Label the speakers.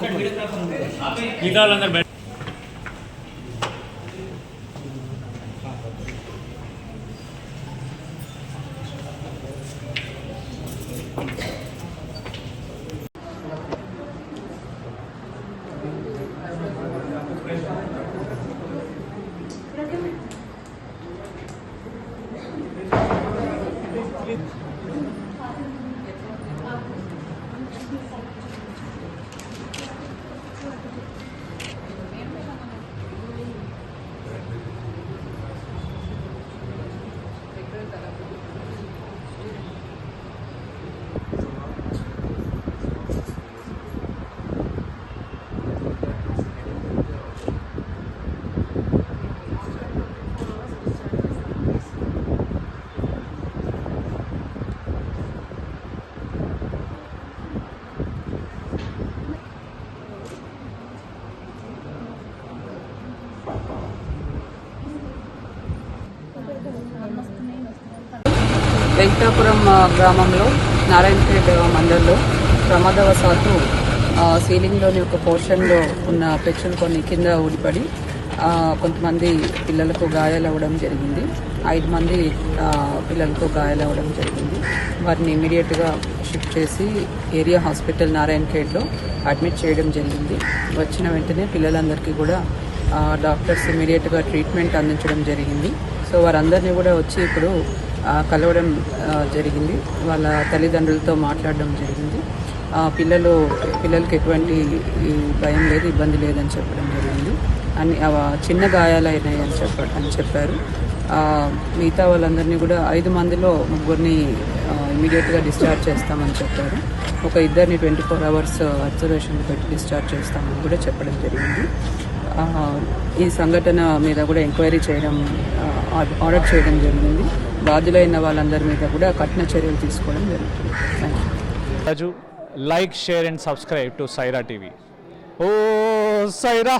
Speaker 1: మిగతా వాళ్ళందరూ బయట
Speaker 2: వెంకటాపురం గ్రామంలో నారాయణపేట మండల్లో ప్రమాదవశాత్తు సీలింగ్లోని ఒక పోర్షన్లో ఉన్న పెచ్చులు కొన్ని కింద ఊడిపడి కొంతమంది పిల్లలకు గాయాలు అవ్వడం జరిగింది. ఐదు మంది పిల్లలకు గాయాలు అవ్వడం జరిగింది. వారిని ఇమీడియట్గా షిఫ్ట్ చేసి ఏరియా హాస్పిటల్ నారాయణఖేడ్లో అడ్మిట్ చేయడం జరిగింది. వచ్చిన వెంటనే పిల్లలందరికీ కూడా డాక్టర్స్ ఇమీడియట్గా ట్రీట్మెంట్ అందించడం జరిగింది. సో వారందరినీ కూడా వచ్చి ఇప్పుడు కలవడం జరిగింది. వాళ్ళ తల్లిదండ్రులతో మాట్లాడడం జరిగింది. ఆ, పిల్లలు పిల్లలకి ఎటువంటి భయం లేదు ఇబ్బంది లేదని చెప్పడం జరిగింది. అని ఆ, చిన్న గాయాలైనాయి అని చెప్ప అని చెప్పారు. మిగతా వాళ్ళందరినీ కూడా ఐదు మందిలో ముగ్గురిని ఇమీడియట్గా డిశ్చార్జ్ చేస్తామని చెప్పారు. ఒక ఇద్దరిని ట్వంటీ ఫోర్ అవర్స్ అబ్జర్వేషన్ పెట్టి డిశ్చార్జ్ చేస్తామని కూడా చెప్పడం జరిగింది. ఈ సంఘటన మీద కూడా ఎంక్వైరీ చేయడం ఆర్డర్ చేయడం జరిగింది. బాధ్యులైన వాళ్ళందరి మీద కూడా కఠిన చర్యలు తీసుకోవడం జరుగుతుంది.
Speaker 1: Raju like share and subscribe to Saira TV oh Sye Raa